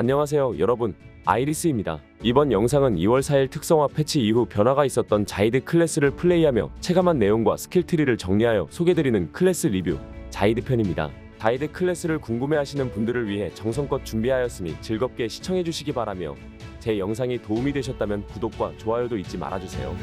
안녕하세요 여러분 아이리스입니다. 이번 영상은 2월 4일 특성화 패치 이후 변화가 있었던 자이드 클래스를 플레이하며 체감한 내용과 스킬 트리를 정리하여 소개드리는 클래스 리뷰 자이드 편입니다. 자이드 클래스를 궁금해하시는 분들을 위해 정성껏 준비하였으니 즐겁게 시청해주시기 바라며 제 영상이 도움이 되셨다면 구독과 좋아요도 잊지 말아주세요.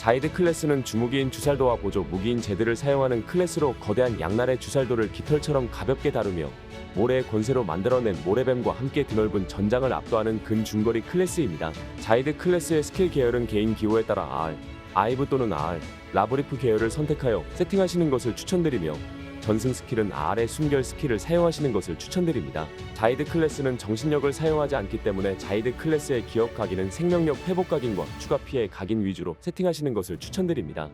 자이드 클래스는 주무기인 주살도와 보조 무기인 제드를 사용하는 클래스로 거대한 양날의 주살도를 깃털처럼 가볍게 다루며 모래의 권세로 만들어낸 모래뱀과 함께 드넓은 전장을 압도하는 근중거리 클래스입니다. 자이드 클래스의 스킬 계열은 개인 기호에 따라 R, 아이브 또는 R, 라브리프 계열을 선택하여 세팅하시는 것을 추천드리며 전승 스킬은 R의 숨결 스킬을 사용하시는 것을 추천드립니다. 자이드 클래스는 정신력을 사용하지 않기 때문에 자이드 클래스의 기억 각인은 생명력 회복 각인과 추가 피해 각인 위주로 세팅하시는 것을 추천드립니다.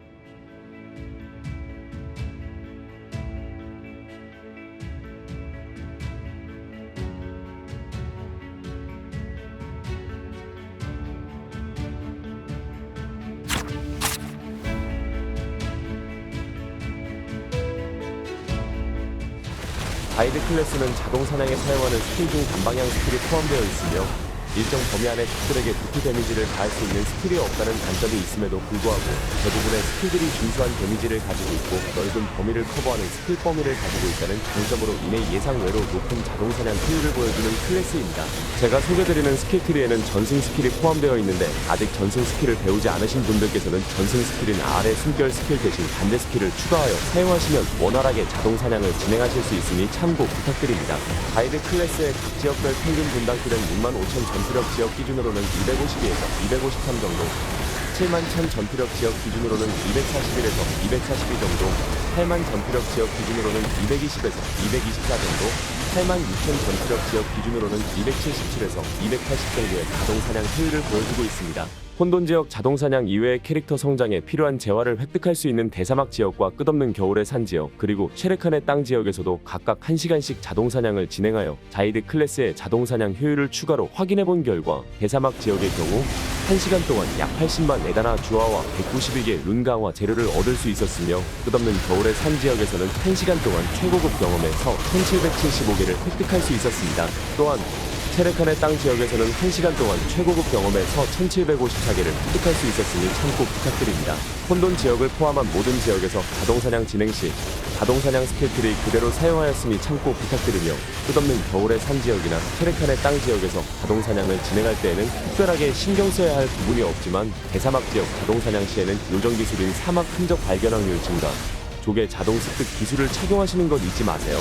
가이드 클래스는 자동 사냥에 사용하는 스킬 중 단방향 스킬이 포함되어 있으며 일정 범위 안에 적들에게 도트 데미지를 가할 수 있는 스킬이 없다는 단점이 있음에도 불구하고 대부분의 스킬들이 준수한 데미지를 가지고 있고 넓은 범위를 커버하는 스킬 범위를 가지고 있다는 장점으로 인해 예상 외로 높은 자동 사냥 효율을 보여주는 클래스입니다. 제가 소개드리는 스킬 트리에는 전승 스킬이 포함되어 있는데 아직 전승 스킬을 배우지 않으신 분들께서는 전승 스킬인 R의 숨결 스킬 대신 반대 스킬을 추가하여 사용하시면 원활하게 자동 사냥을 진행하실 수 있으니 참고 부탁드립니다. 가이드 클래스의 각 지역별 평균 분당킬은 65,000전 투력 지역 기준으로는 252에서 253 정도, 7만 1000 전투력 지역 기준으로는 241에서 242 정도, 8만 전투력 지역 기준으로는 220에서 224 정도, 8만 6천 전투력 지역 기준으로는 277에서 280 정도의 자동 사냥 효율을 보여주고 있습니다. 혼돈 지역 자동 사냥 이외의 캐릭터 성장에 필요한 재화를 획득할 수 있는 대사막 지역과 끝없는 겨울의 산 지역 그리고 쉐레칸의 땅 지역에서도 각각 1시간씩 자동 사냥을 진행하여 자이드 클래스의 자동 사냥 효율을 추가로 확인해 본 결과 대사막 지역의 경우 1시간 동안 약 80만 에다나 주화와 191개 룬 강화 재료를 얻을 수 있었으며 끝없는 겨울의 산 지역에서는 1시간 동안 최고급 경험에서 1775개를 획득할 수 있었습니다. 또한 체레칸의 땅 지역에서는 1시간 동안 최고급 경험에서 1754개를 획득할 수 있었으니 참고 부탁드립니다. 혼돈 지역을 포함한 모든 지역에서 자동사냥 진행 시 자동사냥 스킬트를 그대로 사용하였으니 참고 부탁드리며 끝없는 겨울의 산 지역이나 체레칸의 땅 지역에서 자동사냥을 진행할 때에는 특별하게 신경 써야 할 부분이 없지만 대사막 지역 자동사냥 시에는 요정 기술인 사막 흔적 발견 확률 증가, 조개 자동 습득 기술을 착용하시는 것 잊지 마세요.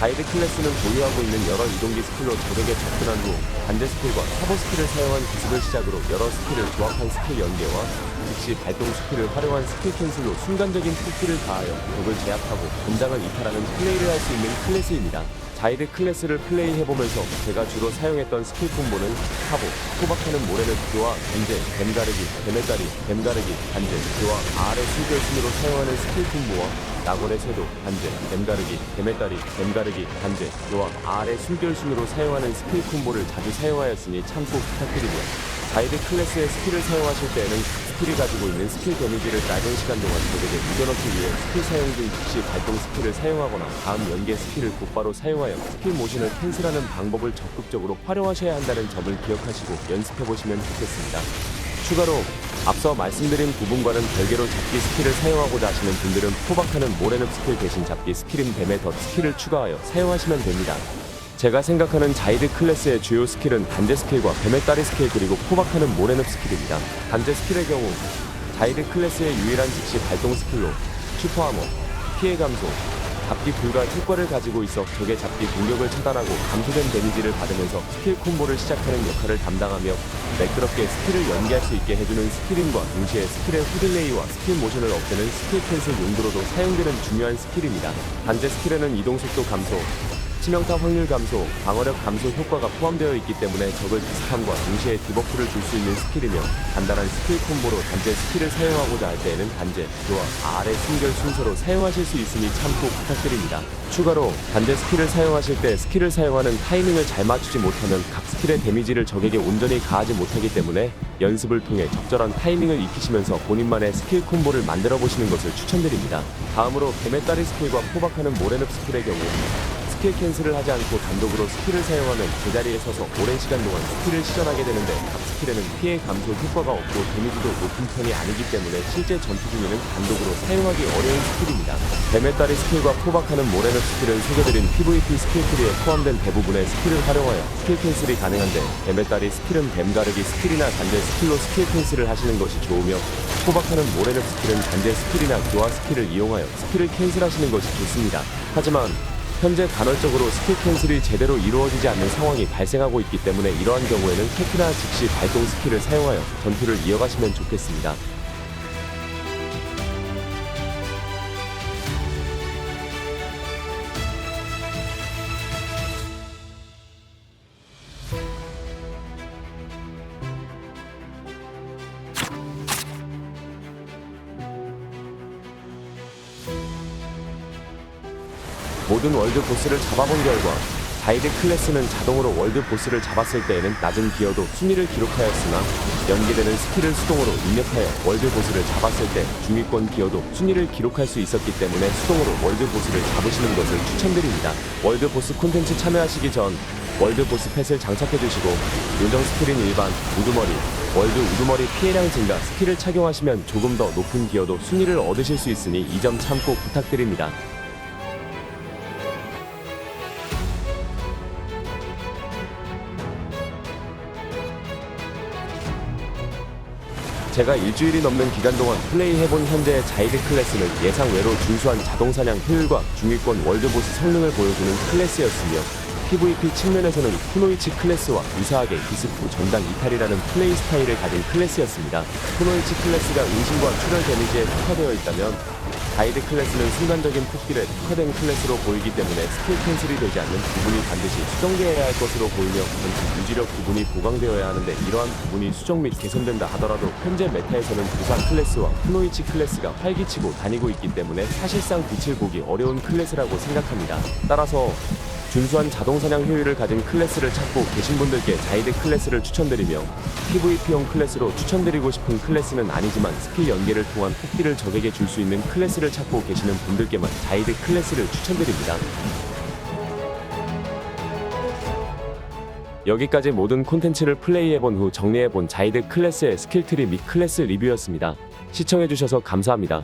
가이드 클래스는 보유하고 있는 여러 이동기 스킬로 적에게 접근한 후 반대 스킬과 사보 스킬을 사용한 기술을 시작으로 여러 스킬을 조합한 스킬 연계와 즉시 발동 스킬을 활용한 스킬 캔슬로 순간적인 스킬을 가하여 적을 제압하고 전장을 이탈하는 플레이를 할 수 있는 클래스입니다. 자이드 클래스를 플레이해보면서 제가 주로 사용했던 스킬 콤보는 사보, 호박하는 모래를 교와 견제, 뱀가르기, 뱀의다리, 뱀가르기, 반제, 교와 R의 순결순으로 사용하는 스킬 콤보와 낙원의 쇄도, 반제, 뱀가르기, 뱀의다리, 뱀가르기, 반제, 교와 R의 순결순으로 사용하는 스킬 콤보를 자주 사용하였으니 참고 부탁드리며 자이드 클래스의 스킬을 사용하실 때에는 스킬이 가지고 있는 스킬 데미지를 짧은 시간 동안 적에게 이겨넣기 위해 스킬 사용 중 즉시 발동 스킬을 사용하거나 다음 연계 스킬을 곧바로 사용하여 스킬 모션을 캔슬하는 방법을 적극적으로 활용하셔야 한다는 점을 기억하시고 연습해보시면 좋겠습니다. 추가로 앞서 말씀드린 부분과는 별개로 잡기 스킬을 사용하고자 하시는 분들은 포박하는 모래늪 스킬 대신 잡기 스킬인 뱀의 덧 스킬을 추가하여 사용하시면 됩니다. 제가 생각하는 자이드 클래스의 주요 스킬은 단제 스킬과 뱀의 다리 스킬 그리고 포박하는 모래늪 스킬입니다. 단제 스킬의 경우 자이드 클래스의 유일한 즉시 발동 스킬로 슈퍼하머, 피해 감소, 잡기 불가 효과를 가지고 있어 적의 잡기 공격을 차단하고 감소된 데미지를 받으면서 스킬 콤보를 시작하는 역할을 담당하며 매끄럽게 스킬을 연계할 수 있게 해주는 스킬임과 동시에 스킬의 후딜레이와 스킬 모션을 없애는 스킬 캔슬 용도로도 사용되는 중요한 스킬입니다. 단제 스킬에는 이동 속도 감소, 치명타 확률 감소, 방어력 감소 효과가 포함되어 있기 때문에 적을 비슷함과 동시에 디버프를 줄 수 있는 스킬이며 간단한 스킬 콤보로 단제 스킬을 사용하고자 할 때에는 단제, 교화, 아래 순결 순서로 사용하실 수 있으니 참고 부탁드립니다. 추가로 단제 스킬을 사용하실 때 스킬을 사용하는 타이밍을 잘 맞추지 못하면 각 스킬의 데미지를 적에게 온전히 가하지 못하기 때문에 연습을 통해 적절한 타이밍을 익히시면서 본인만의 스킬 콤보를 만들어 보시는 것을 추천드립니다. 다음으로 뱀의다리 스킬과 포박하는 모래늪 스킬의 경우 스킬 캔슬을 하지 않고 단독으로 스킬을 사용하면 제자리에 서서 오랜 시간 동안 스킬을 시전하게 되는데 각 스킬에는 피해 감소 효과가 없고 데미지도 높은 편이 아니기 때문에 실제 전투 중에는 단독으로 사용하기 어려운 스킬입니다. 뱀의다리 스킬과 포박하는 모래늪 스킬은 소개드린 PVP 스킬 트리에 포함된 대부분의 스킬을 활용하여 스킬 캔슬이 가능한데 뱀의다리 스킬은 뱀 가르기 스킬이나 단제 스킬로 스킬 캔슬을 하시는 것이 좋으며 포박하는 모래늪 스킬은 단제 스킬이나 교화 스킬을 이용하여 스킬을 캔슬하시는 것이 좋습니다. 하지만 현재 간헐적으로 스킬 캔슬이 제대로 이루어지지 않는 상황이 발생하고 있기 때문에 이러한 경우에는 캐트나 즉시 발동 스킬을 사용하여 전투를 이어가시면 좋겠습니다. 모든 월드 보스를 잡아본 결과 가이드 클래스는 자동으로 월드 보스를 잡았을 때에는 낮은 기어도 순위를 기록하였으나 연계되는 스킬을 수동으로 입력하여 월드 보스를 잡았을 때 중위권 기어도 순위를 기록할 수 있었기 때문에 수동으로 월드 보스를 잡으시는 것을 추천드립니다. 월드 보스 콘텐츠 참여하시기 전 월드 보스 펫을 장착해 주시고 요정 스킬인 일반 우두머리 월드 우두머리 피해량 증가 스킬을 착용하시면 조금 더 높은 기어도 순위를 얻으실 수 있으니 이 점 참고 부탁드립니다. 제가 일주일이 넘는 기간 동안 플레이해본 현재의 자이드 클래스는 예상 외로 준수한 자동사냥 효율과 중위권 월드보스 성능을 보여주는 클래스였으며 PVP 측면에서는 쿠노이치 클래스와 유사하게 기스프 전당 이탈이라는 플레이 스타일을 가진 클래스였습니다. 쿠노이치 클래스가 은신과 출혈 데미지에 특화되어 있다면 가이드 클래스는 순간적인 폭딜에 특화된 클래스로 보이기 때문에 스킬 캔슬이 되지 않는 부분이 반드시 수정되어야 할 것으로 보이며 전투 유지력 부분이 보강되어야 하는데 이러한 부분이 수정 및 개선된다 하더라도 현재 메타에서는 부사 클래스와 쿠노이치 클래스가 활기치고 다니고 있기 때문에 사실상 빛을 보기 어려운 클래스라고 생각합니다. 따라서 준수한 자동 사냥 효율을 가진 클래스를 찾고 계신 분들께 자이드 클래스를 추천드리며 PVP용 클래스로 추천드리고 싶은 클래스는 아니지만 스킬 연계를 통한 폭딜을 적에게 줄 수 있는 클래스를 찾고 계시는 분들께만 자이드 클래스를 추천드립니다. 여기까지 모든 콘텐츠를 플레이해본 후 정리해본 자이드 클래스의 스킬트리 및 클래스 리뷰였습니다. 시청해주셔서 감사합니다.